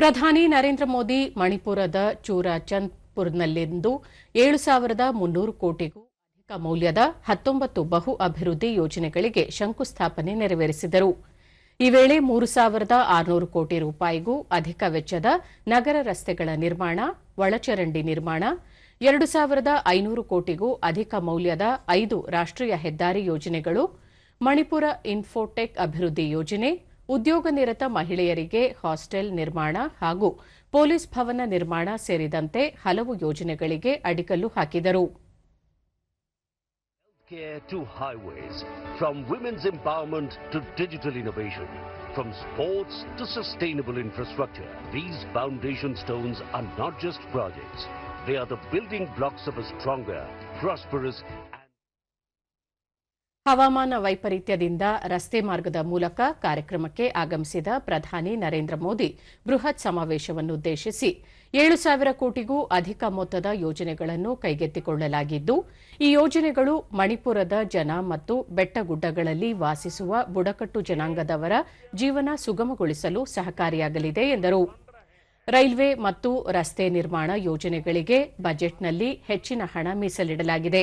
ಪ್ರಧಾನಿ ನರೇಂದ್ರ ಮೋದಿ ಮಣಿಪುರದ ಚೂರಾಚಂದ್ಪುರ್ನಲ್ಲಿಂದು ಏಳು ಸಾವಿರದ ಮುನ್ನೂರು ಕೋಟಿಗೂ ಅಧಿಕ ಮೌಲ್ಯದ ಹತ್ತೊಂಬತ್ತು ಬಹು ಅಭಿವೃದ್ಧಿ ಯೋಜನೆಗಳಿಗೆ ಶಂಕುಸ್ಥಾಪನೆ ನೆರವೇರಿಸಿದರು. ಈ ವೇಳೆ ಮೂರು ಸಾವಿರದ ಆರುನೂರು ಕೋಟಿ ರೂಪಾಯಿಗೂ ಅಧಿಕ ವೆಚ್ಚದ ನಗರ ರಸ್ತೆಗಳ ನಿರ್ಮಾಣ, ಒಳಚರಂಡಿ ನಿರ್ಮಾಣ, ಎರಡು ಸಾವಿರದ ಐನೂರು ಕೋಟಿಗೂ ಅಧಿಕ ಮೌಲ್ಯದ ಐದು ರಾಷ್ಟೀಯ ಹೆದ್ದಾರಿ ಯೋಜನೆಗಳು, ಮಣಿಪುರ ಇನ್ಫೋಟೆಕ್ ಅಭಿವೃದ್ಧಿ ಯೋಜನೆ ಉದ್ಯೋಗ ನಿರತ ಮಹಿಳೆಯರಿಗೆ ಹಾಸ್ಟೆಲ್ ನಿರ್ಮಾಣ ಹಾಗೂ ಪೊಲೀಸ್ ಭವನ ನಿರ್ಮಾಣ ಸೇರಿದಂತೆ ಹಲವು ಯೋಜನೆಗಳಿಗೆ ಅಡಿಕಲ್ಲು ಹಾಕಿದರು to highways, from women's empowerment to digital innovation, from sports to sustainable infrastructure. These foundation stones are not just projects, they are the building blocks of a stronger, prosperous, ಹವಾಮಾನ ವೈಪರೀತ್ಯದಿಂದ ರಸ್ತೆ ಮಾರ್ಗದ ಮೂಲಕ ಕಾರ್ಯಕ್ರಮಕ್ಕೆ ಆಗಮಿಸಿದ ಪ್ರಧಾನಿ ನರೇಂದ್ರ ಮೋದಿ ಬೃಹತ್ ಸಮಾವೇಶವನ್ನುದ್ದೇಶಿಸಿ ಏಳು ಸಾವಿರ ಕೋಟಿಗೂ ಅಧಿಕ ಮೊತ್ತದ ಯೋಜನೆಗಳನ್ನು ಕೈಗೆತ್ತಿಕೊಳ್ಳಲಾಗಿದ್ದು, ಈ ಯೋಜನೆಗಳು ಮಣಿಪುರದ ಜನ ಮತ್ತು ಬೆಟ್ಟಗುಡ್ಡಗಳಲ್ಲಿ ವಾಸಿಸುವ ಬುಡಕಟ್ಟು ಜನಾಂಗದವರ ಜೀವನ ಸುಗಮಗೊಳಿಸಲು ಸಹಕಾರಿಯಾಗಲಿದೆ ಎಂದರು. ರೈಲ್ವೆ ಮತ್ತು ರಸ್ತೆ ನಿರ್ಮಾಣ ಯೋಜನೆಗಳಿಗೆ ಬಜೆಟ್ನಲ್ಲಿ ಹೆಚ್ಚಿನ ಹಣ ಮೀಸಲಿಡಲಾಗಿದೆ.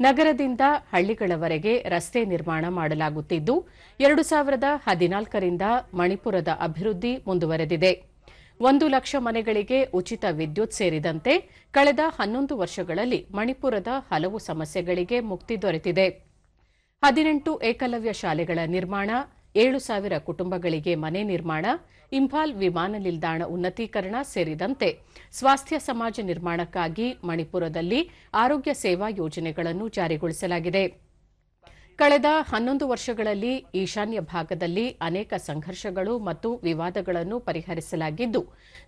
ನಗರದಿಂದ ಹಳ್ಳಿಗಳವರೆಗೆ ರಸ್ತೆ ನಿರ್ಮಾಣ ಮಾಡಲಾಗುತ್ತಿದ್ದು, ಎರಡು ಸಾವಿರದ ಹದಿನಾಲ್ಕರಿಂದ ಮಣಿಪುರದ ಅಭಿವೃದ್ಧಿ ಮುಂದುವರೆದಿದೆ. ಒಂದು ಲಕ್ಷ ಮನೆಗಳಿಗೆ ಉಚಿತ ವಿದ್ಯುತ್ ಸೇರಿದಂತೆ ಕಳೆದ ಹನ್ನೊಂದು ವರ್ಷಗಳಲ್ಲಿ ಮಣಿಪುರದ ಹಲವು ಸಮಸ್ಯೆಗಳಿಗೆ ಮುಕ್ತಿ ದೊರೆತಿದೆ. ಹದಿನೆಂಟು ಏಕಲವ್ಯ ಶಾಲೆಗಳ ನಿರ್ಮಾಣ ಏಳು ಸಾವಿರ ಕುಟುಂಬಗಳಿಗೆ ಮನೆ ನಿರ್ಮಾಣ ಇಂಫಾಲ್ ವಿಮಾನ ನಿಲ್ದಾಣ ಉನ್ನತೀಕರಣ ಸೇರಿದಂತೆ ಸ್ವಾಸ್ಥ್ಯ ಸಮಾಜ ನಿರ್ಮಾಣಕ್ಕಾಗಿ ಮಣಿಪುರದಲ್ಲಿ ಆರೋಗ್ಯ ಸೇವಾ ಯೋಜನೆಗಳನ್ನು ಜಾರಿಗೊಳಿಸಲಾಗಿದೆ ಕಳೆದ ಹನ್ನೊಂದು ವರ್ಷಗಳಲ್ಲಿ ಈಶಾನ್ಯ ಭಾಗದಲ್ಲಿ ಅನೇಕ ಸಂಘರ್ಷಗಳು ಮತ್ತು ವಿವಾದಗಳನ್ನು ಪರಿಹರಿಸಲಾಗಿದ್ದು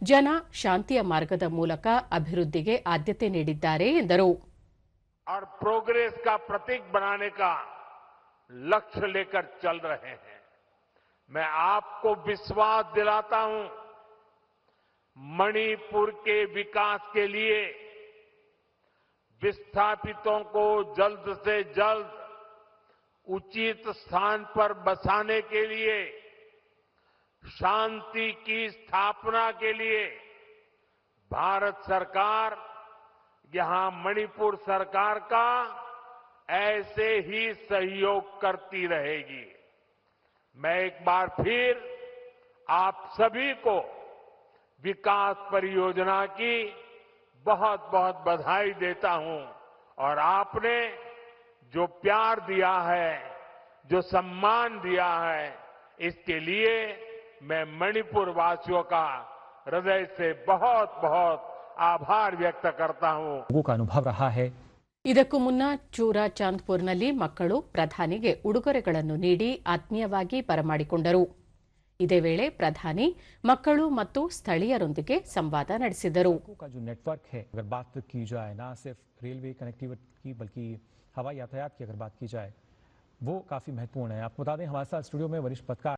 ಜನ ಶಾಂತಿಯ ಮಾರ್ಗದ ಮೂಲಕ ಅಭಿವೃದ್ಧಿಗೆ ಆದ್ಯತೆ ನೀಡಿದ್ದಾರೆ ಎಂದರು और प्रोग्रेस का प्रतीक बनाने का लक्ष्य लेकर चल रहे हैं मैं आपको विश्वास दिलाता हूँ, मणिपुर के विकास के लिए विस्थापितों को जल्द से जल्द उचित स्थान पर बसाने के लिए, शांति की स्थापना के लिए भारत सरकार, यहाँ मणिपुर सरकार का ऐसे ही सहयोग करती रहेगी। मैं एक बार फिर आप सभी को विकास परियोजना की बहुत बहुत बधाई देता हूँ। और आपने जो प्यार दिया है, जो सम्मान दिया है, इसके लिए मैं मणिपुर वासियों का हृदय से बहुत बहुत आभार व्यक्त करता हूँ। लोगों का अनुभव रहा है ಇದಕ್ಕೂ ಮುನ್ನ ಚೂರಾ ಚಾಂದ್ಪುರ್ನಲ್ಲಿ ಮಕ್ಕಳು ಪ್ರಧಾನಿಗೆ ಉಡುಗೊರೆಗಳನ್ನು ನೀಡಿ ಆತ್ಮೀಯವಾಗಿ ಬರಮಾಡಿಕೊಂಡರು ಇದೇ ವೇಳೆ ಪ್ರಧಾನಿ ಮಕ್ಕಳು ಮತ್ತು ಸ್ಥಳೀಯರೊಂದಿಗೆ ಸಂವಾದ ನಡೆಸಿದರು सड़कों का जो नेटवर्क है अगर बात की जाए ना सिर्फ रेलवे कनेक्टिविटी की बल्कि हवाई यातायात की अगर बात की जाए वो काफ़ी महत्वपूर्ण है आपको बता दें हमारे साथ स्टूडियो में वरिष्ठ पत्रकार